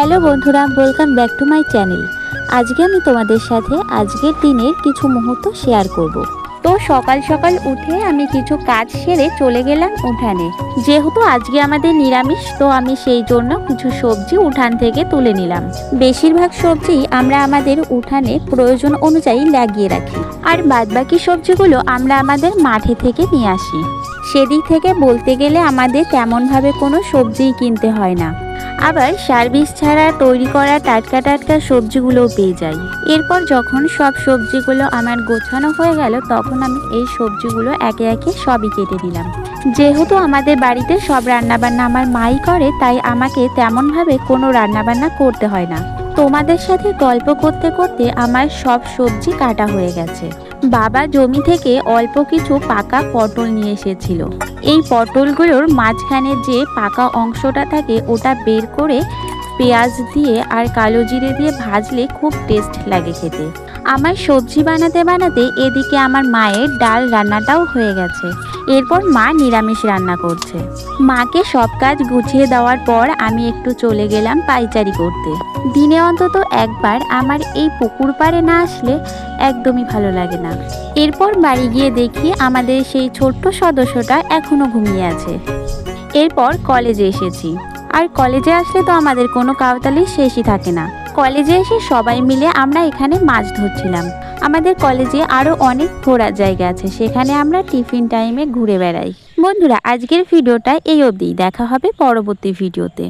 Hello বন্ধুরা welcome back to my channel আজকে আমি তোমাদের সাথে আজকের দিনের কিছু মুহূর্ত শেয়ার করব। তো সকাল সকাল উঠে আমি কিছু কাজ সেরে চলে গেলাম উঠানে। যেহেতু আজকে আমাদের নিরামিষ, তো আমি সেই জন্য কিছু সবজি উঠান থেকে তুলে নিলাম। বেশিরভাগ সবজি আমরা আমাদের উঠানে প্রয়োজন অনুযায়ী লাগিয়ে রাখি। আর বাদবাকি সবজিগুলো আমরা আমাদের মাঠে থেকে নিয়ে আসি। সেদিক থেকে বলতে গেলে আমাদের তেমনভাবে কোনো সবজিই কিনতে হয় না। আবার সার্ভিস ছাড়া তৈরি করা টাটকা টাটকা সবজিগুলোও পেয়ে যাই। এরপর যখন সব সবজিগুলো আমার গোছানো হয়ে গেল, তখন আমি এই সবজিগুলো একে একে সবই কেটে দিলাম যেহেতু আমাদের বাড়িতে সব রান্নাবান্না আমার মাই করে, তাই আমাকে তেমনভাবে কোনো রান্নাবান্না করতে হয় না। তোমাদের সাথে গল্প করতে করতে আমার সব সবজি কাটা হয়ে গেছে। বাবা জমি থেকে অল্প কিছু পাকা পটল নিয়ে এসেছিল। এই পটলগুলোর মাঝখানে যে পাকা অংশটা থাকে, ওটা বের করে পেঁয়াজ দিয়ে আর কালো জিরে দিয়ে ভাজলে খুব টেস্ট লাগে খেতে। আমার সবজি বানাতে বানাতে এদিকে আমার মায়ের ডাল রান্নাটাও হয়ে গেছে। এরপর মা নিরামিষ রান্না করছে। মাকে সব কাজ গুছিয়ে দেওয়ার পর আমি একটু চলে গেলাম পাইচারি করতে। দিনে অন্তত একবার আমার এই পুকুর পাড়ে না আসলে একদমই ভালো লাগে না। এরপর বাড়ি গিয়ে দেখি আমাদের সেই ছোট্ট সদস্যটা এখনও ঘুমিয়ে আছে। এরপর কলেজে এসেছি। আর কলেজে আসলে তো আমাদের কোনো কাউতালি শেষই থাকে না। কলেজে এসে সবাই মিলে আমরা এখানে মাছ ধরছিলাম। আমাদের কলেজে আরও অনেক ঘোরার জায়গা আছে, সেখানে আমরা টিফিন টাইমে ঘুরে বেড়াই। বন্ধুরা, আজকের ভিডিওটা এই অবধি। দেখা হবে পরবর্তী ভিডিওতে।